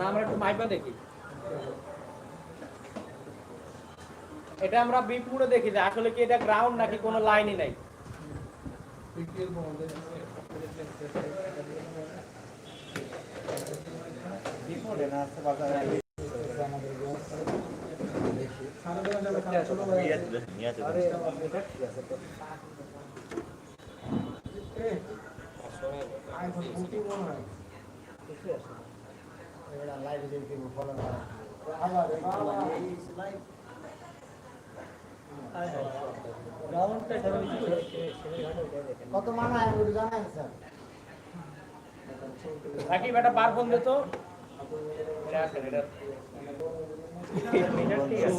না, আমরা একটু মাইপা দেখি এটা আমরা বিপুরে দেখি যে আসলে কি এটা গ্রাউন্ড নাকি কোনো লাইনই নাই? কত মানা জানেন স্যার নাকি বেটা বার ফোন দিত এটা আসেন, এটা-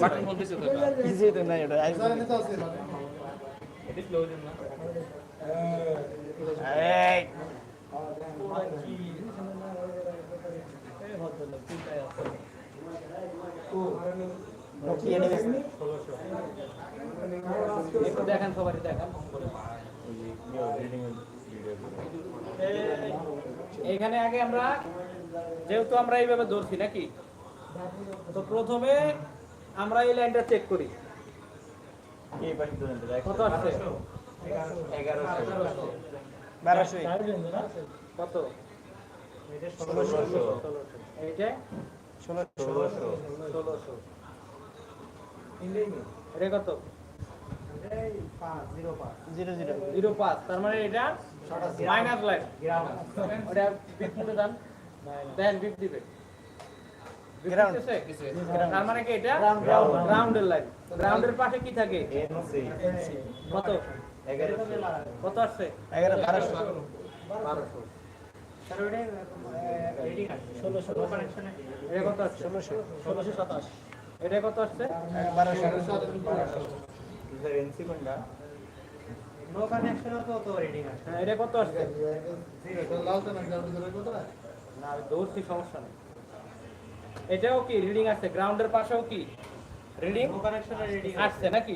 বাটন ফোন দিছে তো এটা। কিছুই তো নাই ওটা এটা slow দিন না। এই একটু দেখান সবারই দেখান এইখানে আগে আমরা যেহেতু আমরা এইভাবে ধরছি নাকি তো প্রথমে আমরা এই লাইনটা চেক করি। কত আসছে? বারোশোই কত? এইটা ষোলোশো ষোলোশো এটা কত জিরো জিরো জিরো পাঁচ তার মানে এটা মাইনাস লাইন ওটা বিপদে দেন দেন বিপ দিবে বিপ Ground. দিতেছে? তার মানে কি এটা গ্রাউন্ডের লাইন গ্রাউন্ডের পাশে কি থাকে কত কত আসছে এগারো বারোশো বারোশো এটা কত আসছে? কত হ্যাঁ এটা কত আসছে? না আমি দৌড়ছি সমস্যা নেই। এটাও কি রিডিং আসছে গ্রাউন্ডের পাশেও কি রিডিং আসছে নাকি?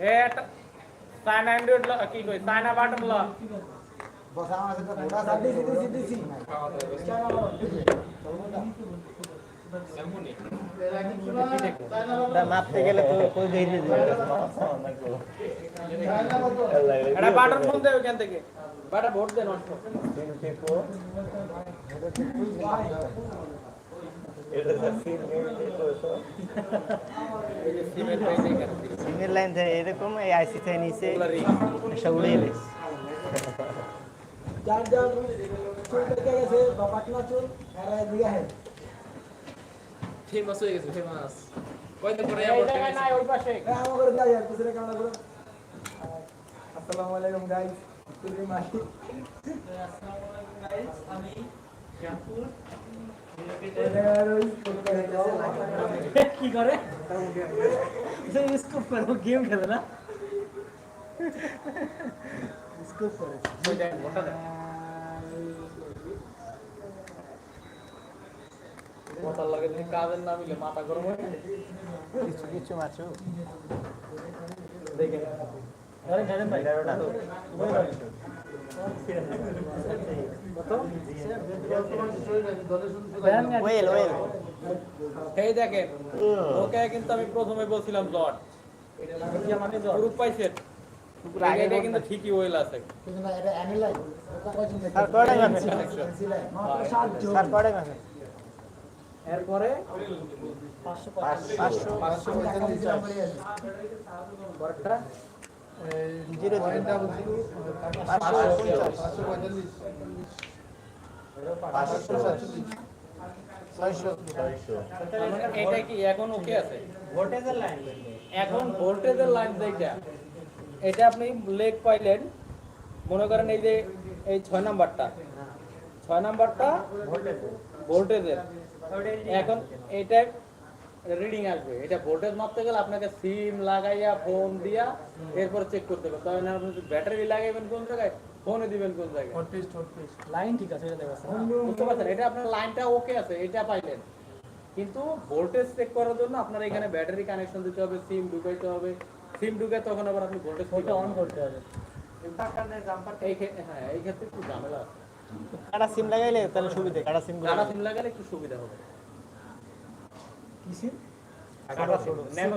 এ একটা সাইন হান্ড্রেড কি কই সাইনা বাটন ল বস আমার সাথে ঘোড়া সাথে দিছি দিছি মাপতে গেলে তো কই দিয়ে দিবে এটা বাটন ফোন দেবে ওখান থেকে বাটা ভোট দেন নষ্ট এই যে সিমেন্ট এই যে এখানে দিছে। সিঙ্গেল লাইন থেকে এরকম এই আইসি থেকে নিচে এগুলা ring। সব উড়িয়ে দিস যার যার চুল পেকে গেছে বা পাতলা চুল এরা এদিকে হেড ফেমাস হয়ে গেছে ফেমাস কয়দিন পরে জায়গায় নাই ওই পাশে। আমার করে যাই আর পিছনে ক্যামেরা করো। আসসালামু আলাইকুম গাইস তুমি মাসি কি? করে? স্কোপ করে গেম খেলে না। স্কুপ করে। মোটার লাগে যদি কাজের না মিলে মাথা গরম হয় কিছু কিছু মাছু। দেখে এই দেখেন ওকে কিন্তু আমি প্রথমে বলছিলাম জট গ্রুপ পাইছেন? এটা কিন্তু ঠিকই ওয়েল আছে। স্যার কয়টা স্যার কয়টা এরপরে মানে এটা কি এখন ওকে আছে? এখন ভোল্টেজের লাইন যেটা এটা আপনি লেগ পাইলেন মনে করেন এই যে এই ছয় নাম্বারটা। ছয় নাম্বারটা ভোল্টেজের এখন এটা রিডিং আসবে। এটা ভোল্টেজ মাপতে গেলে আপনাকে সিম লাগাইয়া ফোন দিয়া এরপর চেক করতে হবে। তবে না আপনি ব্যাটারি লাগাইবেন কোন জায়গায়? ফোনে দিবেন কোন জায়গায়? লাইন ঠিক আছে এটা বুঝতে পারছেন? এটা আপনার লাইনটা ওকে আছে এটা পাইলেন। কিন্তু ভোল্টেজ চেক করার জন্য আপনার এখানে ব্যাটারি কানেকশন দিতে হবে সিম ঢুকাইতে হবে। সিম ঢুকে তখন আবার আপনি ভোল্টেজ অন করতে হবে। এই ক্ষেত্রে হ্যাঁ এই ক্ষেত্রে একটু ঝামেলা আছে। কাটা সিম লাগাইলে তাহলে সুবিধা কাটা সিম কাটা সিম লাগালে একটু সুবিধা হবে। কাটা সিম? ন্যানো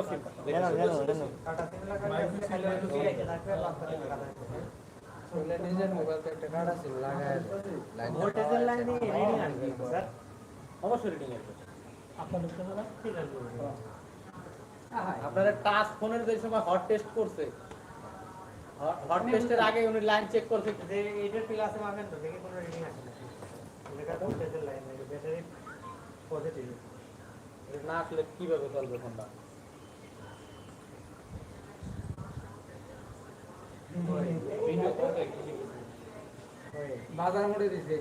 আপনারা টাচ ফোনের যে সময় হট টেস্ট করছে হট টেস্টের আগে উনি লাইন চেক করছে। যে এটার ক্লাসে মাপেন তো দেখে কোনো রিডিং আসে। না লেখা ভোল্টেজের লাইন ব্যাটারি পজিটিভ না আসলে কীভাবে চলবে ফোনটা বাজার মোড়ে দিছে।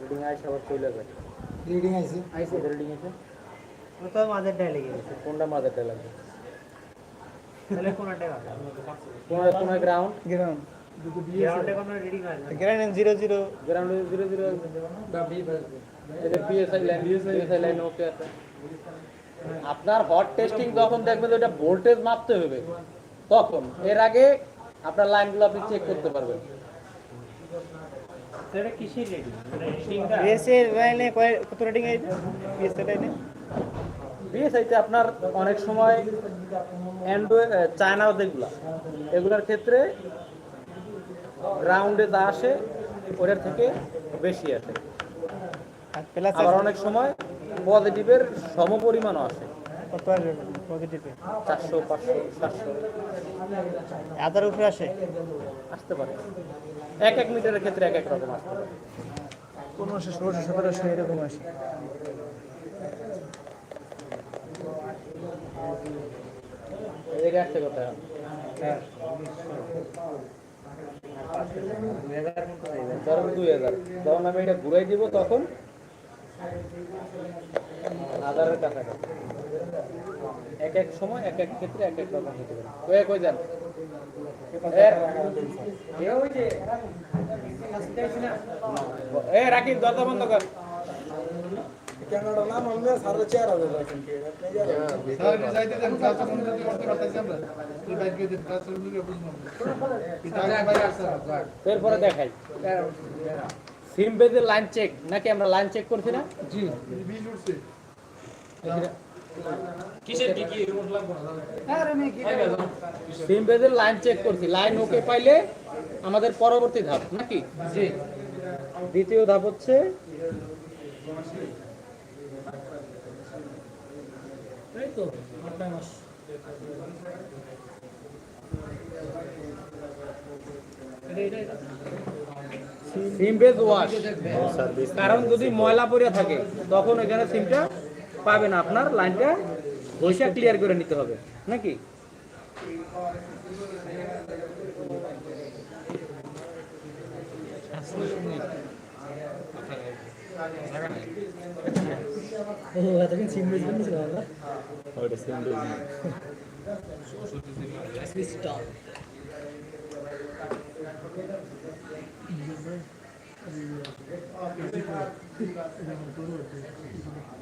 রিডিং আইসে আবার চলে যাবে। রিডিং আইছে আইসে রিডিং আছে। তো মাঝের ডাইলে গেছে। কোনটা মাদারটা লাগবে? তাহলে কোনটা কোন কোন গ্রাউন্ড গ্রাউন্ড দুটো দিয়ে grind zero zero ground zero zero বা বি বাজবে এদের PSI line PSI line okay আছে। আপনার হট টেস্টিং যখন দেখবেন যে ওটা ভোল্টেজ মাপতে হবে তখন এর আগে আপনার লাইনগুলো আপনি চেক করতে পারবেন। লাইনে কত রেটিং আইছে বিএসএ লাইনে? বিএসআইতে আপনার অনেক সময় অ্যান্ড্রয়েড চায়না যেগুলা এগুলোর ক্ষেত্রে গ্রাউন্ডে যা আসে ওটার থেকে বেশি আসে। আবার অনেক সময় পজিটিভের সমপরিমাণও আসে। কত আসবে পজিটিভে চারশো পাঁচশো সাতশো। হাজার উপরে আসে? আসতে পারে। এক এক মিটারের ক্ষেত্রে এক এক রকম আসতে পারে। পনেরোশো ষোলোশো সতেরোশো এরকম আসে। এদিকে আসতে কথা ধরেন দুই হাজার। যখন আমি এটা ঘুরাই দিব তখন। হাজারের কাছাকাছি। এক এক সময় এক এক ক্ষেত্রে এক এক রকম হতে পারে। কয়ে কই যান। এ রাখি দরজা বন্ধ কর। রাখেন এরপরে দেখাই। সিম বেজের লাইন চেক নাকি আমরা লাইন চেক করছি না? জি। বিল উঠছে। সিম লাইন চেক করছি। লাইন ওকে পাইলে আমাদের পরবর্তী ধাপ নাকি? জি। দ্বিতীয় ধাপ হচ্ছে সিম ওয়াশ কারণ যদি ময়লা পড়ে থাকে তখন এখানে সিমটা পাবে না আপনার লাইনটা বৈশাখ ক্লিয়ার করে নিতে হবে নাকি?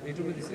এইটুকু দিছে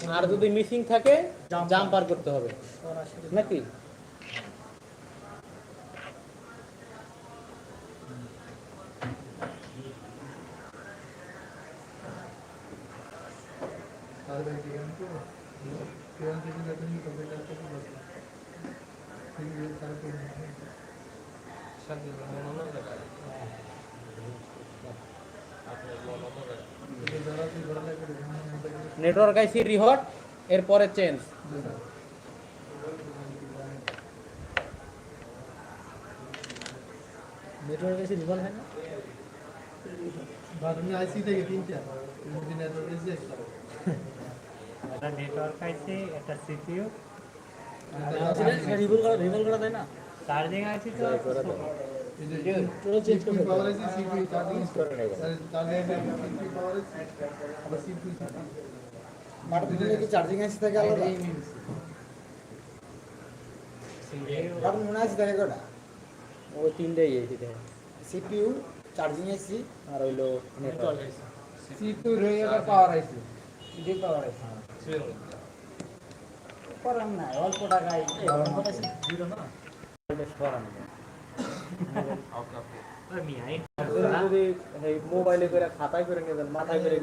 কেন যদি মিসিং থাকে কবে যাতে তো বস ঠিক আছে তারপর লাগায় আপনার মনোনয়ন লাগায় এই যারা তুই বড় লাগে ঘুমানো নেটওয়ার্ক আইসি রিহট এরপরে চেঞ্জ নেটওয়ার্ক এসে রিভলভ হয় না? আইসি থেকে তিনটা একটা। নেটওয়ার্ক আইসি একটা সিপিইউ রিভল রিভলভ করা যায় না? চার্জিং আইসি তো সিপিইউ পাওয়ার আছে সিপিইউ চার্জিং করে নেবে তাহলে সিপিইউ পাওয়ার আছে আবার সিপিইউ মাঠে কি চার্জিং আছে থাকে আলাদা আপনার মনে আছে থাকে কটা ওই তিনটাই এসি দেয় সিপিইউ চার্জিং এসি আর হইল নেটওয়ার্ক সিপিউ রয়ে গেল পাওয়ার আইছে যে পাওয়ার আছে সিপিউ করার নাই অল্প টাকায় জিরো না যদি মোবাইলে করে খাতায় করে নিয়ে মাথায় করে